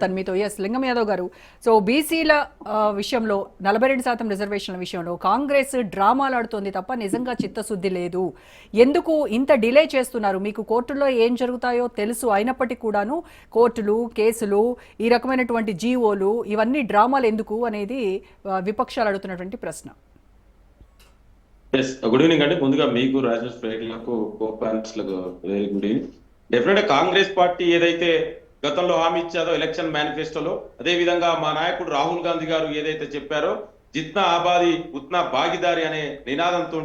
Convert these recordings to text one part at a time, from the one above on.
మాట్లాడతాను మీతో ఎస్ లింగం యాదవ్ గారు. సో బీసీల విషయంలో నలభై రెండు శాతం రిజర్వేషన్ల విషయంలో కాంగ్రెస్ డ్రామాలు ఆడుతోంది తప్ప నిజంగా చిత్తశుద్ధి లేదు. ఎందుకు ఇంత డిలే చేస్తున్నారు? మీకు కోర్టులో ఏం జరుగుతాయో తెలుసు అయినప్పటికీ కూడాను కోర్టులు కేసులు ఈ రకమైనటువంటి జీవోలు ఇవన్నీ డ్రామాలు ఎందుకు అనేది విపక్షాలు అడుగుతున్నటువంటి ప్రశ్న. ఎస్ గుడ్ ఈవినింగ్ అండి. ముందుగా మీకు రాజేష్ ప్రేక్షకులకు కో లకు very good evening definite Congress party ఏదైతే గతంలో హామీ ఇచ్చారో ఎలక్షన్ మేనిఫెస్టోలో అదే విధంగా మా నాయకుడు రాహుల్ గాంధీ గారు ఏదైతే చెప్పారో జిత్నా ఆబాది ఉత్నా భాగీదారి అనే నినాదంతో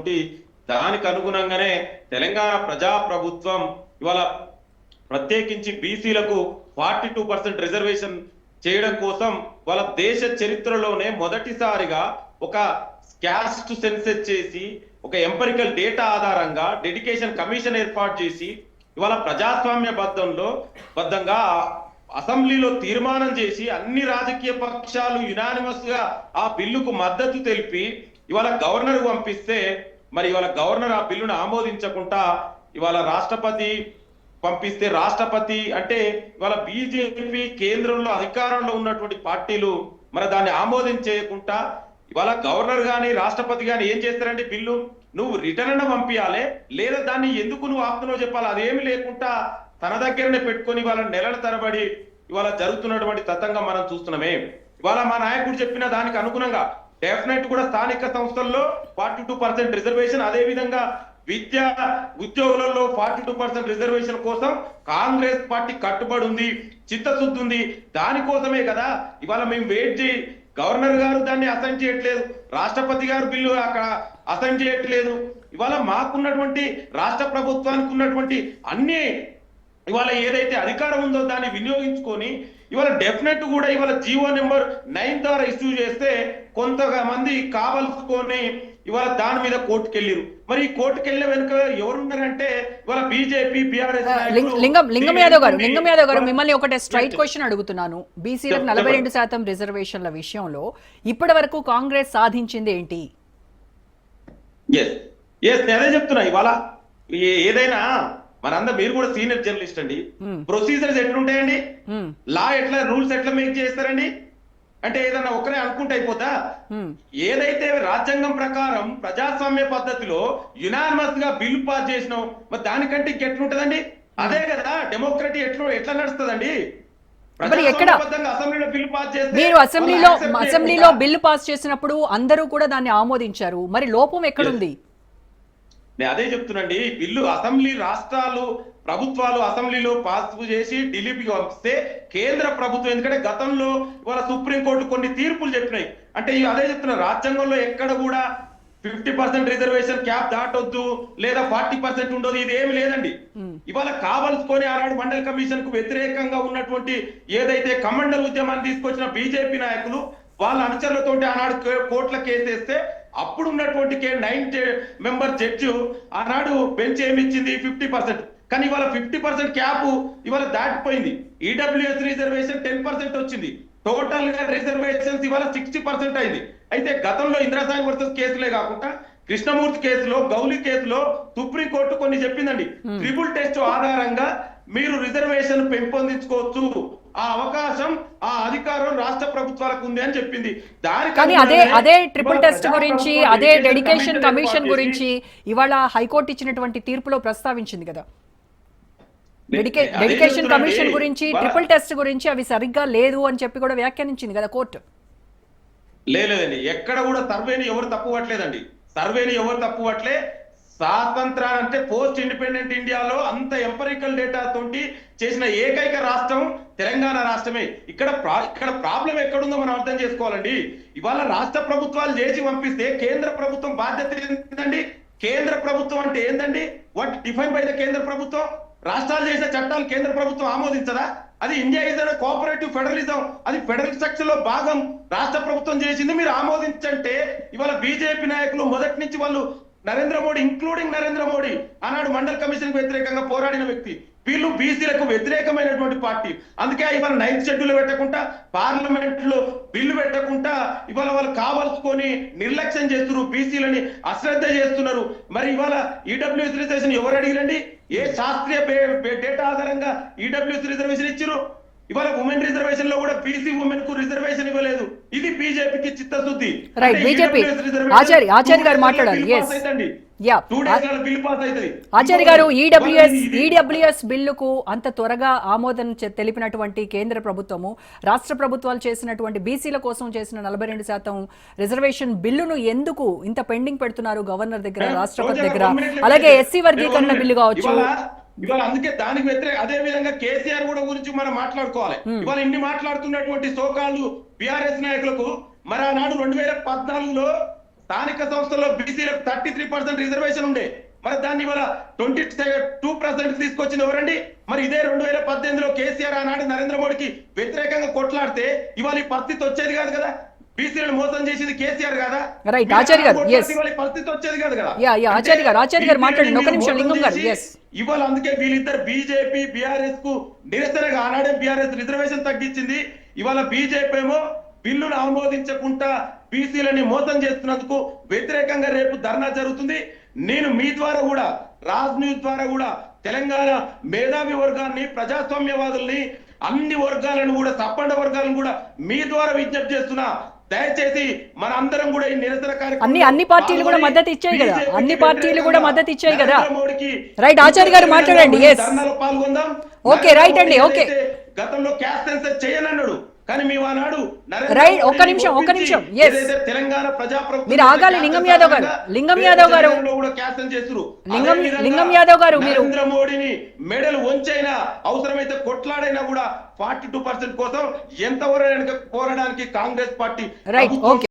దానికి అనుగుణంగానే తెలంగాణ ప్రజా ప్రభుత్వం ఇవాళ ప్రత్యేకించి బీసీలకు ఫార్టీ టూ పర్సెంట్ రిజర్వేషన్ చేయడం కోసం వాళ్ళ దేశ చరిత్రలోనే మొదటిసారిగా ఒక క్యాస్ట్ సెన్సెస్ చేసి ఒక ఎంపరికల్ డేటా ఆధారంగా డెడికేషన్ కమిషన్ ఏర్పాటు చేసి ఇవాళ ప్రజాస్వామ్య బద్దంలో బద్దంగా అసెంబ్లీలో తీర్మానం చేసి అన్ని రాజకీయ పక్షాలు యునానిమస్గా ఆ బిల్లుకు మద్దతు తెలిపి ఇవాళ గవర్నర్ పంపిస్తే మరి ఇవాళ గవర్నర్ ఆ బిల్లును ఆమోదించకుండా ఇవాళ రాష్ట్రపతి పంపిస్తే రాష్ట్రపతి అంటే ఇవాళ బీజేపీ కేంద్రంలో అధికారంలో ఉన్నటువంటి పార్టీలు మరి దాన్ని ఆమోదించేయకుండా ఇవాళ గవర్నర్ గాని రాష్ట్రపతి గాని ఏం చేస్తారండి బిల్లు? నువ్వు రిటర్న్ అన్న పంపించాలి లేదా దాన్ని ఎందుకు నువ్వు ఆపుతున్నావు చెప్పాలి? అదేమి లేకుండా తన దగ్గరనే పెట్టుకొని ఇవాళ నెలల తరబడి ఇవాళ జరుగుతున్నటువంటి తతంగం మనం చూస్తున్నామే. ఇవాళ మా నాయకుడు చెప్పిన దానికి అనుగుణంగా డెఫినెట్ కూడా స్థానిక సంస్థల్లో ఫార్టీ టూ పర్సెంట్ రిజర్వేషన్ అదే విధంగా విద్య ఉద్యోగులలో ఫార్టీ టూ పర్సెంట్ రిజర్వేషన్ కోసం కాంగ్రెస్ పార్టీ కట్టుబడి ఉంది చిత్తశుద్ధి ఉంది. దానికోసమే కదా ఇవాళ మేము వెయిట్ చేయి. గవర్నర్ గారు దాన్ని అసైన్ చేయట్లేదు. రాష్ట్రపతి గారు బిల్లు అక్కడ అసైన్ చేయట్లేదు ఇవాళ మాకున్నటువంటి రాష్ట్ర ప్రభుత్వానికి ఉన్నటువంటి అన్ని ఇవాళ ఏదైతే అధికారం ఉందో దాన్ని వినియోగించుకొని ఇవాళ డెఫినెట్ కూడా ఇవాళ జీవో నెంబర్ నైన్ ద్వారా ఇష్యూ చేస్తే కొంతమంది కావలసుకొని ఇవాళ దాని మీద కోర్టుకు వెళ్ళిరు మరి ఈ కోర్టుకు వెళ్ళే వెనుక ఎవరున్నారంటే ఇవాళ బీజేపీ బీఆర్ఎస్ లింగ- లింగం లింగం యాదవ్ గారు లింగం యాదవ్ గారు మిమ్మల్ని ఒకటే స్ట్రైట్ క్వశ్చన్ అడుగుతున్నాను. బీసీలకు నలభై రెండు శాతం రిజర్వేషన్ల విషయంలో ఇప్పటి వరకు కాంగ్రెస్ సాధించింది ఏంటి? ఎస్ ఎస్ నేను అదే చెప్తున్నా ఇవాళ ఏదైనా మనందరం మీరు కూడా సీనియర్ జర్నలిస్ట్ అండి. Hmm. ప్రొసీజర్స్ ఎట్లుంటాయండి? హ్మ్, లా ఎట్లా రూల్స్ ఎట్లా మేక్ చేస్తారండి? అంటే ఏదన్నా ఒకరే అనుకుంటే అయిపోతా? హ్మ్. ఏదైతే రాజ్యాంగం ప్రకారం ప్రజాస్వామ్య పద్ధతిలో యునానిమస్గా బిల్ పాస్ చేసినాం మరి దానికంటే ఇంకెట్లుంటదండి? అదే కదా డెమోక్రటీ ఎట్లా ఎట్లా నడుస్తుందండి? మరి ఎక్కడ? మీరు అసెంబ్లీలో అసెంబ్లీలో బిల్లు పాస్ చేసినప్పుడు అందరూ కూడా దాన్ని ఆమోదించారు. మరి లోపం ఎక్కడుంది? నేను అదే చెప్తున్నాండి. బిల్లు అసెంబ్లీ రాష్ట్రాలు ప్రభుత్వాలు అసెంబ్లీలో పాస్ చేసి ఢిల్లీకి పంపిస్తే కేంద్ర ప్రభుత్వం ఎందుకంటే గతంలో ఇవాళ సుప్రీంకోర్టు కొన్ని తీర్పులు చెప్పినాయి. అంటే అదే చెప్తున్నా రాజ్యాంగంలో ఎక్కడ కూడా ఫిఫ్టీ పర్సెంట్ రిజర్వేషన్ క్యాప్ దాటొద్దు లేదా ఫార్టీ పర్సెంట్ ఉండదు ఇది ఏమి లేదండి. ఇవాళ కావలసుకొని ఆనాడు మండల కమిషన్కు వ్యతిరేకంగా ఉన్నటువంటి ఏదైతే కమండల్ ఉద్యమాన్ని తీసుకొచ్చిన బీజేపీ నాయకులు వాళ్ళ అనుచరులతోటి ఆనాడు కోర్టుల కేసేస్తే అప్పుడు ఉన్నటువంటి కే నైన్ మెంబర్ జడ్జి ఆనాడు బెంచ్ ఏమి ఇచ్చింది ఫిఫ్టీ పర్సెంట్. కానీ ఇవాళ ఫిఫ్టీ పర్సెంట్ క్యాప్ ఇవాళ దాటిపోయింది. ఈడబ్ల్యూఎస్ రిజర్వేషన్ టెన్ పర్సెంట్ వచ్చింది. టోటల్గా రిజర్వేషన్స్ ఇవాళ సిక్స్టీ పర్సెంట్ అయింది. అయితే గతంలో ఇందిరాసాయి వర్సెస్ కేసులే కాకుండా కృష్ణమూర్తి కేసులో గౌలి కేసులో సుప్రీం కోర్టు కొన్ని చెప్పిందండి. ట్రిపుల్ టెస్ట్ ఆధారంగా మీరు రిజర్వేషన్ పెంపొందించుకోవచ్చు. ఆ అవకాశం ఆ అధికారం రాష్ట్ర ప్రభుత్వాలకు ఉంది అని చెప్పింది. దానికి కానీ అదే అదే ట్రిపుల్ టెస్ట్ గురించి అదే డెడికేషన్ కమిషన్ గురించి ఇవాళ హైకోర్టు ఇచ్చినటువంటి తీర్పులో ప్రస్తావించింది కదా. డెడికేషన్. కమిషన్ గురించి ట్రిపుల్ టెస్ట్ గురించి అవి సరిగ్గా లేదు అని చెప్పి కూడా వ్యాఖ్యానించింది కదా కోర్టు. లేదండి ఎక్కడ కూడా సర్వేని ఎవరు తప్పు పట్టలేదండి. సర్వేని ఎవరు తప్పు పట్టలే? స్వాతంత్ర అంటే పోస్ట్ ఇండిపెండెంట్ ఇండియాలో అంత ఎంపరికల్ డేటా తోటి చేసిన ఏకైక రాష్ట్రం తెలంగాణ రాష్ట్రమే. ఇక్కడ ప్రా- ఇక్కడ ప్రాబ్లం ఎక్కడుందో మనం అర్థం చేసుకోవాలండి. ఇవాళ రాష్ట్ర ప్రభుత్వాలు చేసి పంపిస్తే కేంద్ర ప్రభుత్వం బాధ్యత ఏంటండి కేంద్ర ప్రభుత్వం అంటే ఏందండి? వాట్ డిఫైన్ బై ద కేంద్ర ప్రభుత్వం? రాష్ట్రాలు చేసిన చట్టాలు కేంద్ర ప్రభుత్వం ఆమోదించదా? అది ఇండియా ఇస్ కోఆపరేటివ్ ఫెడరలిజం అది ఫెడరల్ స్ట్రక్చర్లో భాగం. రాష్ట్ర ప్రభుత్వం చేసింది మీరు ఆమోదించంటే ఇవాళ బీజేపీ నాయకులు మొదటి నుంచి వాళ్ళు నరేంద్ర మోడీ ఇంక్లూడింగ్ నరేంద్ర మోడీ ఆనాడు మండల్ కమిషన్కు వ్యతిరేకంగా పోరాడిన వ్యక్తి. వీళ్ళు బీసీలకు వ్యతిరేకమైనటువంటి పార్టీ. అందుకే ఇవాళ నైన్త్ షెడ్యూల్ పెట్టకుండా పార్లమెంట్లో బిల్లు పెట్టకుండా ఇవాళ వాళ్ళు కావాల్సుకొని నిర్లక్ష్యం చేస్తున్నారు. బీసీలని అశ్రద్ధ చేస్తున్నారు. మరి ఇవాళ ఈడబ్ల్యూఎస్ రిజర్వేషన్ ఎవరు అడిగిరండి? ఏ శాస్త్రీయ డేటా ఆధారంగా ఈడబ్ల్యూఎస్ రిజర్వేషన్ ఇచ్చారు ఇవాళ ఉమెన్ రిజర్వేషన్లో కూడా బీసీ ఉమెన్కు రిజర్వేషన్ ఇవ్వలేదు. ఇది బీజేపీకి చిత్తశుద్ధి. Right, అంటే BJP. EWS reservation Achari- Achari గారు మాట్లాడాలి. పాస్ పాస్ అవుతుంది. ఆచార్య గారు ఇంకొకటి, ఈడబ్ల్యూఎస్ ఇది- ఈడబ్ల్యూఎస్ బిల్లుకు అంత త్వరగా ఆమోదం తెలిపినటువంటి కేంద్ర ప్రభుత్వము రాష్ట్ర ప్రభుత్వాలు చేసినటువంటి బీసీల కోసం చేసిన నలభై రెండు శాతం రిజర్వేషన్ బిల్లును ఎందుకు ఇంత పెండింగ్ పెడుతున్నారు గవర్నర్ దగ్గర రాష్ట్రపతి దగ్గర? అలాగే. ఎస్సీ వర్గీకరణ బిల్లు కావచ్చు. ఇవాళ- అందుకే దానికి వ్యతిరేక అదే విధంగా కేసీఆర్ కూడా గురించి మనం మాట్లాడుకోవాలి. ఇవాళ ఇన్ని మాట్లాడుతున్నటువంటి సోకాళ్ళు బిఆర్ఎస్ నాయకులకు మరి ఆనాడు రెండు వేల పద్నాలుగులో స్థానిక సంస్థల్లో బీసీలకు థర్టీ త్రీ పర్సెంట్ రిజర్వేషన్ ఉండే. మరి దాన్ని ఇవాళ ట్వంటీ టూ పర్సెంట్ తీసుకొచ్చింది ఎవరండి? మరి ఇదే రెండు వేల పద్దెనిమిదిలో కేసీఆర్ ఆనాడు నరేంద్ర మోడీకి వ్యతిరేకంగా కొట్లాడితే ఇవాళ ఈ పరిస్థితి వచ్చేది కాదు కదా. బీసీలను మోసం చేసింది కేసీఆర్ కదా? ఆచార్య గారు, పరిస్థితి వచ్చేది కాదు కదా. యా, యా, ఆచార్య గారు, ఆచార్య గారు అంటే మాట్లాడండి. ఒక్క నిమిషం, లింగం గారు. ఇవాళ అందుకే వీళ్ళిద్దరు బీజేపీ బీఆర్ఎస్కు నిరసనగా ఆనాడే బీఆర్ఎస్ రిజర్వేషన్ తగ్గించింది. ఇవాళ బీజేపీ ఏమో బిల్లును ఆమోదించకుండా బీసీలని మోసం చేస్తున్నందుకు వ్యతిరేకంగా రేపు ధర్నా జరుగుతుంది. నేను మీ ద్వారా కూడా రాజ్ న్యూస్ ద్వారా కూడా తెలంగాణ మేధావి వర్గాన్ని ప్రజాస్వామ్యవాదుల్ని అన్ని వర్గాలను కూడా సప్పండ వర్గాలను కూడా మీ ద్వారా విజ్ఞప్తి చేస్తున్నా. దయచేసి మన అందరం కూడా ఈ నిరసన అన్ని అన్ని పార్టీలు కూడా మద్దతు ఇచ్చాయి కదా? అన్ని పార్టీలు కూడా మద్దతు ఇచ్చాయి కదా? రైట్ ఆచార్య గారు మాట్లాడండి పాల్గొందాం. ఓకే, రైట్ అండి, ఓకే. గతంలో క్యాస్ట్ సెన్సర్ చేయనన్నాడు. కానీ మీ ఆనాడు రైట్, ఒక్క నిమిషం, ఒక్క నిమిషం, తెలంగాణ ప్రజాప్రభుత్వం మీరు ఆగాలి, లింగం యాదవ్ గారు. లింగం యాదవ్ గారు. లింగం- లింగం యాదవ్ గారు, మీరు- నరేంద్ర మోడీని మెడల్ వంచైనా అవసరమైతే కొట్లాడైనా కూడా ఫార్టీ టూ పర్సెంట్ కోసం ఎంతవరకు పోరాడానికి కాంగ్రెస్ పార్టీ రైట్ ఓకే